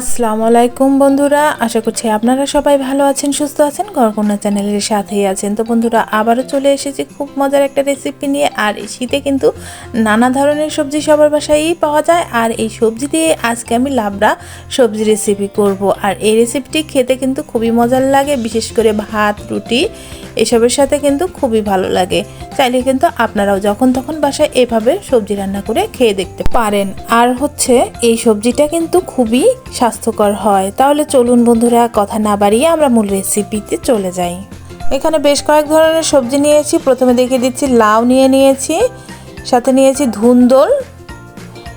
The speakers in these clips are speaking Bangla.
আসসালামু আলাইকুম বন্ধুরা, আশা করছি আপনারা সবাই ভালো আছেন, সুস্থ আছেন গড়কন্যা চ্যানেলের সাথেই আছেন। তো বন্ধুরা, আবারও চলে এসেছি খুব মজার একটা রেসিপি নিয়ে, আর এই শীতে কিন্তু নানা ধরনের সবজি সবার বাসায়ই পাওয়া যায়, আর এই সবজি দিয়ে আজকে আমি লাবড়া সবজি রেসিপি করব। আর এই রেসিপিটি খেতে কিন্তু খুবই মজার লাগে, বিশেষ করে ভাত, রুটি এসবের সাথে কিন্তু খুবই ভালো লাগে। চাইলে কিন্তু আপনারাও যখন তখন বাসায় এভাবে সবজি রান্না করে খেয়ে দেখতে পারেন। আর হচ্ছে, এই সবজিটা কিন্তু খুবই স্বাস্থ্যকর হয়। তাহলে চলুন বন্ধুরা, কথা না বাড়িয়ে আমরা মূল রেসিপিতে চলে যাই। এখানে বেশ কয়েক ধরনের সবজি নিয়েছি। প্রথমে দেখিয়ে দিচ্ছি, লাউ নিয়ে নিয়েছি, সাথে নিয়েছি ধুন্দল,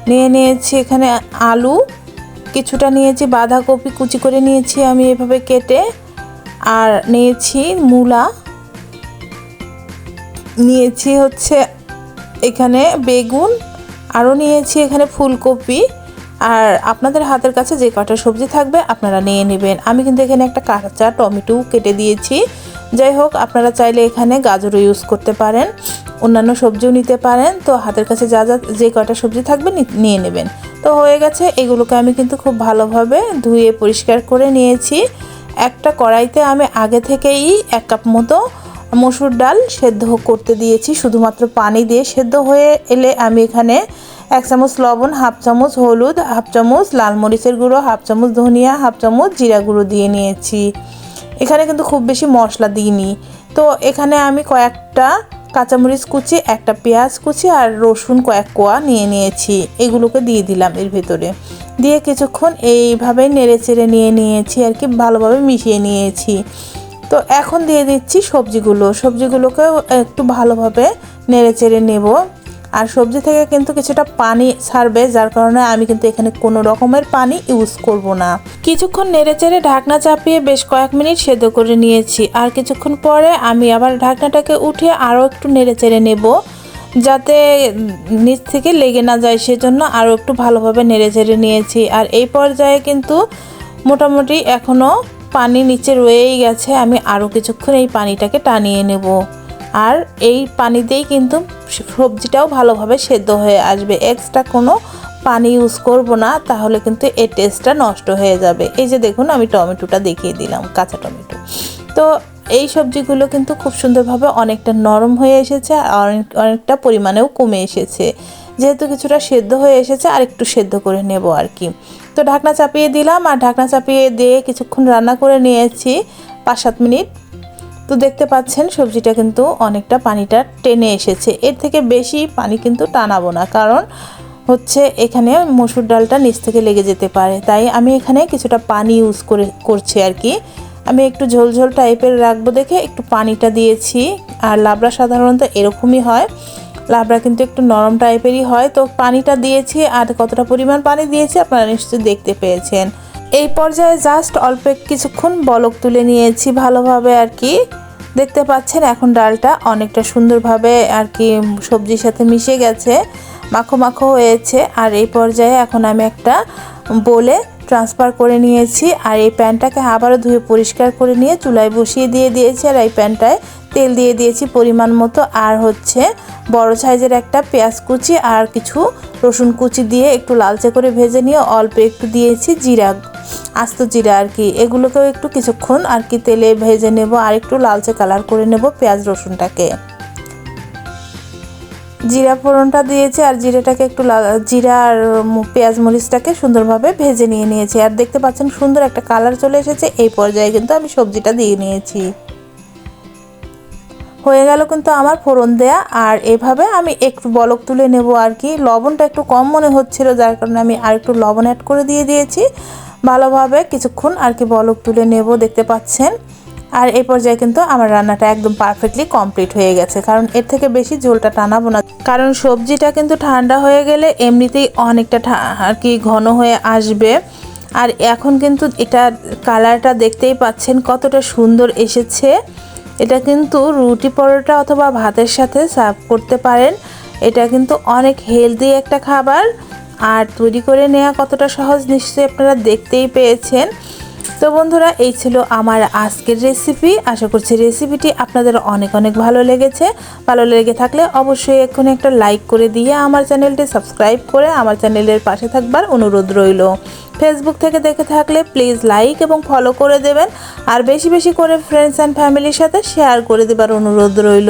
নিয়ে নিয়েছি এখানে আলু, কিছুটা নিয়েছি বাঁধাকপি, কুচি করে নিয়েছি আমি এভাবে কেটে, আর নিয়েছি মূলা। নিয়েছি হচ্ছে এখানে বেগুন, আরও নিয়েছি এখানে ফুলকপি, আর আপনাদের হাতের কাছে যে কটা সবজি থাকবে আপনারা নিয়ে নেবেন। আমি কিন্তু এখানে একটা কাঁচা টমেটো কেটে দিয়েছি। যাই হোক, আপনারা চাইলে এখানে গাজরও ইউজ করতে পারেন, অন্যান্য সবজিও নিতে পারেন। তো হাতের কাছে যা যা যে কটা সবজি থাকবে নিয়ে নেবেন। তো হয়ে গেছে, এগুলোকে আমি কিন্তু খুব ভালোভাবে ধুয়ে পরিষ্কার করে নিয়েছি। একটা কড়াইতে আমি আগে থেকেই এক কাপ মতো মসুর ডাল সেদ্ধ করতে দিয়েছি, শুধুমাত্র পানি দিয়ে সেদ্ধ হয়ে এলে আমি এখানে এক চামচ লবণ, হাফ চামচ হলুদ, হাফ চামচ লাল মরিচের গুঁড়ো, হাফ চামচ ধনিয়া, হাফ চামচ জিরা গুঁড়ো দিয়ে নিয়েছি। এখানে কিন্তু খুব বেশি মশলা দিইনি। তো এখানে আমি কয়েকটা কাঁচামরিচ কুচি, একটা পেঁয়াজ কুচি আর রসুন কয়েক কোয়া নিয়ে নিয়েছি। এগুলোকে দিয়ে দিলাম এর ভেতরে। দিয়ে কিছুক্ষণ এইভাবে নেড়ে চেড়ে নিয়ে নিয়েছি আর কি, ভালোভাবে মিশিয়ে নিয়েছি। তো এখন দিয়ে দিচ্ছি সবজিগুলো। সবজিগুলোকেও একটু ভালোভাবে নেড়ে চেড়ে নেব। আর সবজি থেকে কিন্তু কিছুটা পানি ছাড়বে, যার কারণে আমি কিন্তু এখানে কোনো রকমের পানি ইউজ করব না। কিছুক্ষণ নেড়ে চেড়ে ঢাকনা চাপিয়ে বেশ কয়েক মিনিট সেদ্ধ করে নিয়েছি। আর কিছুক্ষণ পরে আমি আবার ঢাকনাটাকে উঠিয়ে আরও একটু নেড়ে চেড়ে নেব, যাতে নিচ থেকে লেগে না যায়। সেজন্য আরও একটু ভালোভাবে নেড়ে চেড়ে নিয়েছি। আর এই পর্যায়ে কিন্তু মোটামুটি এখনও পানি নিচে রয়েই গেছে, আমি আরও কিছুক্ষণ এই পানিটাকে টানিয়ে নেব। আর এই পানি দিয়েই কিন্তু সবজিটাও ভালোভাবে সেদ্ধ হয়ে আসবে। এক্সট্রা কোনো পানি ইউজ করব না, তাহলে কিন্তু এর টেস্টটা নষ্ট হয়ে যাবে। এই যে দেখুন, আমি টমেটোটা দেখিয়ে দিলাম, কাঁচা টমেটো। তো এই সবজিগুলো কিন্তু খুব সুন্দরভাবে অনেকটা নরম হয়ে এসেছে, আর অনেক, অনেকটা পরিমাণেও কমে এসেছে। যেহেতু কিছুটা সেদ্ধ হয়ে এসেছে, আর একটু সেদ্ধ করে নেব আর কি। তো ঢাকনা চাপিয়ে দিলাম, আর ঢাকনা চাপিয়ে দিয়ে কিছুক্ষণ রান্না করে নিয়েছি পাঁচ সাত মিনিট। তো দেখতে পাচ্ছেন, সবজিটা কিন্তু অনেকটা পানিটা টেনে এসেছে। এর থেকে বেশি পানি কিন্তু টানাবো না, কারণ হচ্ছে এখানে মসুর ডালটা নিচ থেকে লেগে যেতে পারে। তাই আমি এখানে কিছুটা পানি ইউজ করে, করছি আর কি। আমি একটু ঝোল ঝোল টাইপের রাখব দেখে একটু পানিটা দিয়েছি, আর লাবড়া সাধারণত এরকমই হয়। লাবড়া কিন্তু একটু নরম টাইপেরই হয়। তো পানিটা দিয়েছি আর কতটা পরিমাণ পানি দিয়েছি আপনারা নিশ্চয়ই দেখতে পেয়েছেন। এই পর্যায়ে জাস্ট অল্প কিছুক্ষণ বলক তুলে নিয়েছি ভালোভাবে আর কি। দেখতে পাচ্ছেন এখন ডালটা অনেকটা সুন্দরভাবে আর কি সবজির সাথে মিশে গেছে, মাখো মাখো হয়েছে। আর এই পর্যায়ে এখন আমি একটা বলে ট্রান্সফার করে নিয়েছি। আর এই প্যানটাকে আবারও ধুয়ে পরিষ্কার করে নিয়ে চুলায় বসিয়ে দিয়ে দিয়েছি। আর এই প্যানটায় তেল দিয়ে দিয়েছি পরিমাণ মতো। আর হচ্ছে বড় সাইজের একটা পেঁয়াজ কুচি আর কিছু রসুন কুচি দিয়ে একটু লালচে করে ভেজে নিয়ে অল্প একটু দিয়েছি জিরা, আস্ত জিরা আর কি। এগুলোকেও একটু কিছুক্ষণ আর কি তেলে ভেজে নেব আর একটু লালচে কালার করে নেব পেঁয়াজ রসুনটাকে। জিরা ফোড়নটা দিয়েছি আর জিরাটাকে একটু জিরা আর পেঁয়াজ মরিচটাকে সুন্দরভাবে ভেজে নিয়ে নিয়েছি। আর দেখতে পাচ্ছেন সুন্দর একটা কালার চলে এসেছে। এই পর্যায়ে কিন্তু আমি সবজিটা দিয়ে নিয়েছি। হয়ে গেল কিন্তু আমার ফোড়ন দেয়া। আর এভাবে আমি একটু বলক তুলে নেব আর কি। লবণটা একটু কম মনে হচ্ছিল, যার কারণে আমি আর একটু লবণ অ্যাড করে দিয়ে দিয়েছি। ভালোভাবে কিছুক্ষণ আর কি বলক তুলে নেব, দেখতে পাচ্ছেন? আর এই পর্যায়ে কিন্তু আমার রান্নাটা একদম পারফেক্টলি কমপ্লিট হয়ে গেছে। কারণ এর থেকে বেশি ঝোলটা টানাবো না। কারণ সবজিটা কিন্তু ঠান্ডা হয়ে গেলে এমনিতেই অনেকটা আর কি ঘন হয়ে আসবে। আর এখন কিন্তু এটা কালারটা দেখতেই পাচ্ছেন কতটা সুন্দর এসেছে। এটা কিন্তু রুটি পরোটা অথবা ভাতের সাথে সার্ভ করতে পারেন। এটা কিন্তু অনেক হেলদি একটা খাবার। আর তৈরি করে নেওয়া কতটা সহজ নিশ্চয়ই আপনারা দেখতেই পেয়েছেন। তো বন্ধুরা, এই ছিল আমার আজকের রেসিপি আশা করছি রেসিপিটি আপনাদের অনেক অনেক ভালো লেগেছে। ভালো লেগে থাকলে অবশ্যই এক্ষুনি একটা লাইক করে দিয়ে আমার চ্যানেলটি সাবস্ক্রাইব করে আমার চ্যানেলের পাশে থাকবার অনুরোধ রইল। ফেসবুক থেকে দেখে থাকলে প্লিজ লাইক এবং ফলো করে দেবেন। আর বেশি বেশি করে ফ্রেন্ডস অ্যান্ড ফ্যামিলির সাথে শেয়ার করে দেবার অনুরোধ রইল।